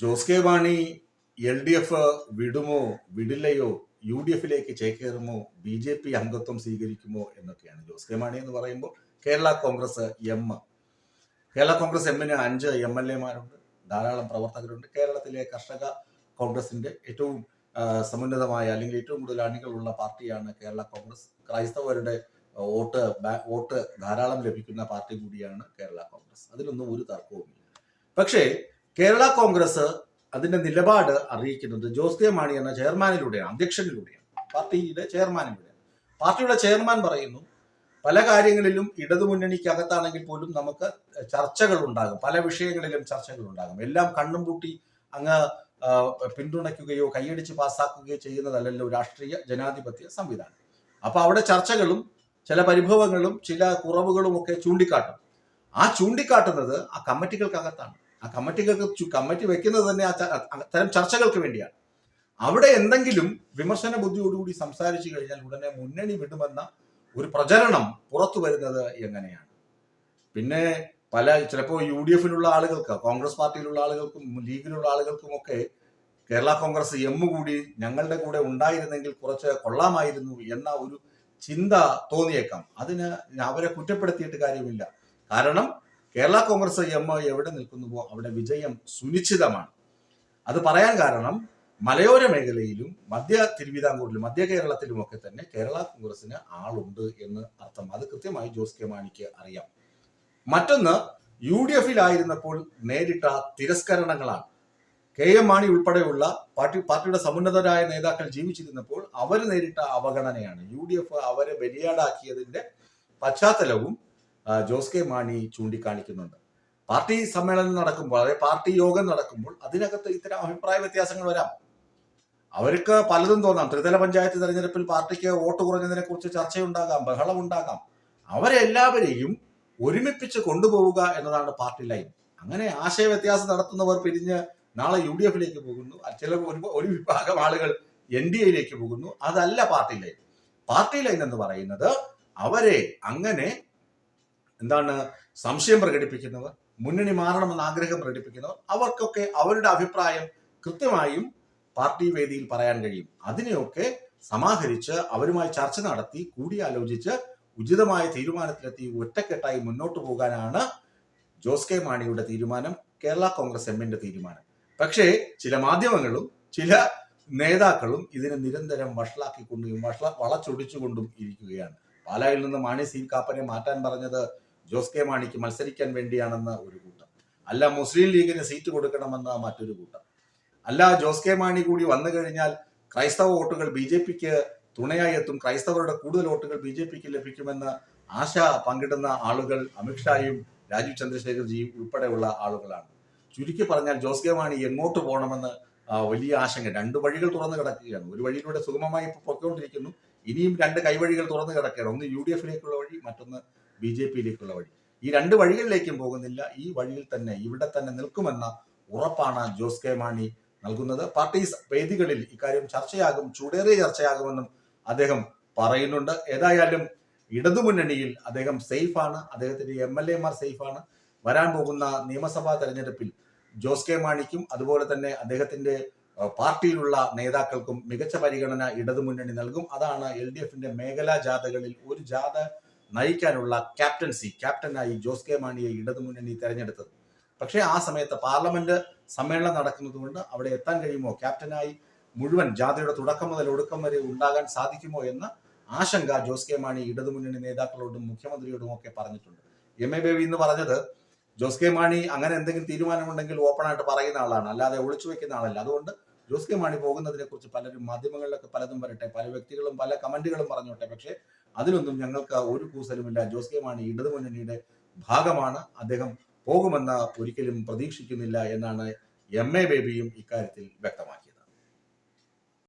Jose K Mani L D F വിടുമോ വിടില്ലയോ U D എഫിലേക്ക് ചേക്കേറുമോ ബി ജെ പി അംഗത്വം സ്വീകരിക്കുമോ എന്നൊക്കെയാണ്. ജോസ് കെ മാണി എന്ന് പറയുമ്പോൾ Kerala Congress M. Kerala Congress എമ്മിന് അഞ്ച് എം എൽ എമാരുണ്ട് ധാരാളം പ്രവർത്തകരുണ്ട്. കേരളത്തിലെ കർഷക കോൺഗ്രസിന്റെ ഏറ്റവും സമുന്നതമായ അല്ലെങ്കിൽ ഏറ്റവും കൂടുതൽ അണികളുള്ള പാർട്ടിയാണ് കേരള കോൺഗ്രസ്. ക്രൈസ്തവരുടെ വോട്ട് വോട്ട് ധാരാളം ലഭിക്കുന്ന പാർട്ടി കൂടിയാണ് കേരള കോൺഗ്രസ്. അതിലൊന്നും ഒരു തർക്കവുമില്ല. പക്ഷേ കേരള കോൺഗ്രസ് അതിന്റെ നിലപാട് അറിയിക്കുന്നത് ജോസ് കെ മാണി എന്ന ചെയർമാനിലൂടെയാണ് അധ്യക്ഷനിലൂടെയാണ് പാർട്ടിയുടെ ചെയർമാനിലൂടെയാണ്. പാർട്ടിയുടെ ചെയർമാൻ പറയുന്നു പല കാര്യങ്ങളിലും ഇടതുമുന്നണിക്കകത്താണെങ്കിൽ പോലും നമുക്ക് ചർച്ചകൾ ഉണ്ടാകും പല വിഷയങ്ങളിലും ചർച്ചകൾ ഉണ്ടാകും. എല്ലാം കണ്ണും പൂട്ടി അങ്ങ് പിന്തുണയ്ക്കുകയോ കൈയടിച്ച് പാസ്സാക്കുകയോ ചെയ്യുന്നതല്ലല്ലോ രാഷ്ട്രീയ ജനാധിപത്യ സംവിധാനം. അപ്പൊ അവിടെ ചർച്ചകളും ചില പരിഭവങ്ങളും ചില കുറവുകളും ഒക്കെ ചൂണ്ടിക്കാട്ടും. ആ ചൂണ്ടിക്കാട്ടുന്നത് ആ കമ്മിറ്റികൾക്കകത്താണ്. ആ കമ്മിറ്റികൾക്ക് കമ്മിറ്റി വെക്കുന്നത് തന്നെ അത്തരം ചർച്ചകൾക്ക് വേണ്ടിയാണ്. അവിടെ എന്തെങ്കിലും വിമർശന ബുദ്ധിയോടുകൂടി സംസാരിച്ചു കഴിഞ്ഞാൽ ഉടനെ മുന്നണി വിടുമെന്ന ഒരു പ്രചരണം പുറത്തു വരുന്നത് എങ്ങനെയാണ്? പിന്നെ പല ചിലപ്പോൾ യു ഡി എഫിലുള്ള ആളുകൾക്ക് കോൺഗ്രസ് പാർട്ടിയിലുള്ള ആളുകൾക്കും ലീഗിലുള്ള ആളുകൾക്കും ഒക്കെ കേരള കോൺഗ്രസ് എം കൂടി ഞങ്ങളുടെ കൂടെ ഉണ്ടായിരുന്നെങ്കിൽ കുറച്ച് കൊള്ളാമായിരുന്നു എന്ന ഒരു ചിന്ത തോന്നിയേക്കാം. അതിന് അവരെ കുറ്റപ്പെടുത്തിയിട്ട് കാര്യമില്ല. കാരണം കേരള കോൺഗ്രസ് എം എവിടെ നിൽക്കുന്നുവോ അവിടെ വിജയം സുനിശ്ചിതമാണ്. അത് പറയാൻ കാരണം മലയോര മേഖലയിലും മധ്യ തിരുവിതാംകൂറിലും മധ്യ കേരളത്തിലും ഒക്കെ തന്നെ കേരള കോൺഗ്രസിന് ആളുണ്ട് എന്ന് അർത്ഥം. അത് കൃത്യമായി ജോസ് കെ മാണിക്ക് അറിയാം. മറ്റൊന്ന് യു ഡി എഫിലായിരുന്നപ്പോൾ നേരിട്ട തിരസ്കരണങ്ങളാണ്. കെ എം മാണി ഉൾപ്പെടെയുള്ള പാർട്ടി പാർട്ടിയുടെ സമുന്നതരായ നേതാക്കൾ ജീവിച്ചിരുന്നപ്പോൾ അവർ നേരിട്ട അവഗണനയാണ്. യു ഡി എഫ് അവരെ ബലിയാടാക്കിയതിന്റെ പശ്ചാത്തലവും ജോസ് കെ മാണി ചൂണ്ടിക്കാണിക്കുന്നുണ്ട്. പാർട്ടി സമ്മേളനം നടക്കുമ്പോൾ അതായത് പാർട്ടി യോഗം നടക്കുമ്പോൾ അതിനകത്ത് ഇത്തരം അഭിപ്രായ വ്യത്യാസങ്ങൾ വരാം. അവർക്ക് പലതും തോന്നാം. ത്രിതല പഞ്ചായത്ത് തെരഞ്ഞെടുപ്പിൽ പാർട്ടിക്ക് വോട്ട് കുറഞ്ഞതിനെ കുറിച്ച് ചർച്ചയുണ്ടാകാം ബഹളം ഉണ്ടാകാം. അവരെല്ലാവരെയും ഒരുമിപ്പിച്ച് കൊണ്ടുപോവുക എന്നതാണ് പാർട്ടി ലൈൻ. അങ്ങനെ ആശയ വ്യത്യാസം നടത്തുന്നവർ പിരിഞ്ഞ് നാളെ യു ഡി എഫിലേക്ക് പോകുന്നു ചില ഒരു ഒരു വിഭാഗം ആളുകൾ എൻ ഡി എയിലേക്ക് പോകുന്നു. അതല്ല പാർട്ടി ലൈൻ. പാർട്ടി ലൈൻ എന്ന് പറയുന്നത് അവരെ അങ്ങനെ എന്താണ് സംശയം പ്രകടിപ്പിക്കുന്നവർ മുന്നണി മാറണമെന്ന് ആഗ്രഹം പ്രകടിപ്പിക്കുന്നവർ അവർക്കൊക്കെ അവരുടെ അഭിപ്രായം കൃത്യമായും പാർട്ടി വേദിയിൽ പറയാൻ കഴിയും. അതിനെയൊക്കെ സമാഹരിച്ച് അവരുമായി ചർച്ച നടത്തി കൂടിയാലോചിച്ച് ഉചിതമായ തീരുമാനത്തിലെത്തി ഒറ്റക്കെട്ടായി മുന്നോട്ട് പോകാനാണ് ജോസ് കെ മാണിയുടെ തീരുമാനം കേരള കോൺഗ്രസ് എമ്മിന്റെ തീരുമാനം. പക്ഷേ ചില മാധ്യമങ്ങളും ചില നേതാക്കളും ഇതിനെ നിരന്തരം വഷളാക്കിക്കൊണ്ടും വഷള വളച്ചൊടിച്ചുകൊണ്ടും ഇരിക്കുകയാണ്. പാലായിൽ നിന്ന് മാണി സി. കാപ്പനെ മാറ്റാൻ പറഞ്ഞത് ജോസ് കെ മാണിക്ക് മത്സരിക്കാൻ വേണ്ടിയാണെന്ന ഒരു കൂട്ടം. അല്ല മുസ്ലിം ലീഗിന് സീറ്റ് കൊടുക്കണമെന്ന മറ്റൊരു കൂട്ടം. അല്ല ജോസ് കെ മാണി കൂടി വന്നു കഴിഞ്ഞാൽ ക്രൈസ്തവ വോട്ടുകൾ ബി ജെ പിക്ക് തുണയായി എത്തും. ക്രൈസ്തവരുടെ കൂടുതൽ വോട്ടുകൾ ബി ജെ പിക്ക് ലഭിക്കുമെന്ന് ആശ പങ്കിടുന്ന ആളുകൾ അമിത്ഷായും രാജീവ് ചന്ദ്രശേഖർജിയും ഉൾപ്പെടെയുള്ള ആളുകളാണ്. ചുരുക്കി പറഞ്ഞാൽ ജോസ് കെ മാണി എങ്ങോട്ട് പോകണമെന്ന് വലിയ ആശങ്ക. രണ്ട് വഴികൾ തുറന്നു കിടക്കുകയാണ്. ഒരു വഴിയിലൂടെ സുഗമമായി ഇപ്പോൾ പൊയ്ക്കൊണ്ടിരിക്കുന്നു. ഇനിയും രണ്ട് കൈവഴികൾ തുറന്നു കിടക്കുകയാണ്. ഒന്ന് യു ഡി എഫിലേക്കുള്ള വഴി മറ്റൊന്ന് ബി ജെ പിയിലേക്കുള്ള വഴി. ഈ രണ്ട് വഴികളിലേക്കും പോകുന്നില്ല. ഈ വഴിയിൽ തന്നെ ഇവിടെ തന്നെ നിൽക്കുമെന്ന ഉറപ്പാണ് ജോസ് കെ മാണി നൽകുന്നത്. പാർട്ടി വേദികളിൽ ഇക്കാര്യം ചർച്ചയാകും ചൂടേറിയ ചർച്ചയാകുമെന്നും അദ്ദേഹം പറയുന്നുണ്ട്. ഏതായാലും ഇടതുമുന്നണിയിൽ അദ്ദേഹം സേഫാണ്. അദ്ദേഹത്തിന്റെ എം എൽ എമാർ സേഫാണ്. വരാൻ പോകുന്ന നിയമസഭാ തെരഞ്ഞെടുപ്പിൽ ജോസ് കെ മാണിക്കും അതുപോലെ തന്നെ അദ്ദേഹത്തിന്റെ പാർട്ടിയിലുള്ള നേതാക്കൾക്കും മികച്ച പരിഗണന ഇടതുമുന്നണി നൽകും. അതാണ് എൽ ഡി എഫിന്റെ മേഖലാ ജാഥകളിൽ ഒരു ജാഥ നയിക്കാനുള്ള ക്യാപ്റ്റൻസി ക്യാപ്റ്റനായി ജോസ് കെ മാണിയെ ഇടതുമുന്നണി തെരഞ്ഞെടുത്തത്. പക്ഷേ ആ സമയത്ത് പാർലമെന്റ് സമ്മേളനം നടക്കുന്നത് കൊണ്ട് അവിടെ എത്താൻ കഴിയുമോ? ക്യാപ്റ്റനായി മുഴുവൻ ജാഥയുടെ തുടക്കം മുതൽ ഒടുക്കം വരെ ഉണ്ടാകാൻ സാധിക്കുമോ എന്ന ആശങ്ക ജോസ് കെ മാണി ഇടതുമുന്നണി നേതാക്കളോടും മുഖ്യമന്ത്രിയോടും ഒക്കെ പറഞ്ഞിട്ടുണ്ട്. എം എ ബേബി എന്ന് പറഞ്ഞത് ജോസ് കെ മാണി അങ്ങനെ എന്തെങ്കിലും തീരുമാനമുണ്ടെങ്കിൽ ഓപ്പൺ ആയിട്ട് പറയുന്ന ആളാണ്. അല്ലാതെ ഒളിച്ചു വെക്കുന്ന ആളല്ല. അതുകൊണ്ട് ജോസ് കെ മാണി പോകുന്നതിനെ കുറിച്ച് പലരും മാധ്യമങ്ങളിലൊക്കെ പലതും വരട്ടെ പല വ്യക്തികളും പല കമന്റുകളും പറഞ്ഞോട്ടെ. പക്ഷേ അതിലൊന്നും ഞങ്ങൾക്ക് ഒരു കൂസലുമില്ല. ജോസ് കെ മാണി ഇടതുമുന്നണിയുടെ ഭാഗമാണ്. അദ്ദേഹം പോകുമെന്ന് ഒരിക്കലും പ്രതീക്ഷിക്കുന്നില്ല എന്നാണ് എം എ ബേബിയും ഇക്കാര്യത്തിൽ വ്യക്തമാക്കി.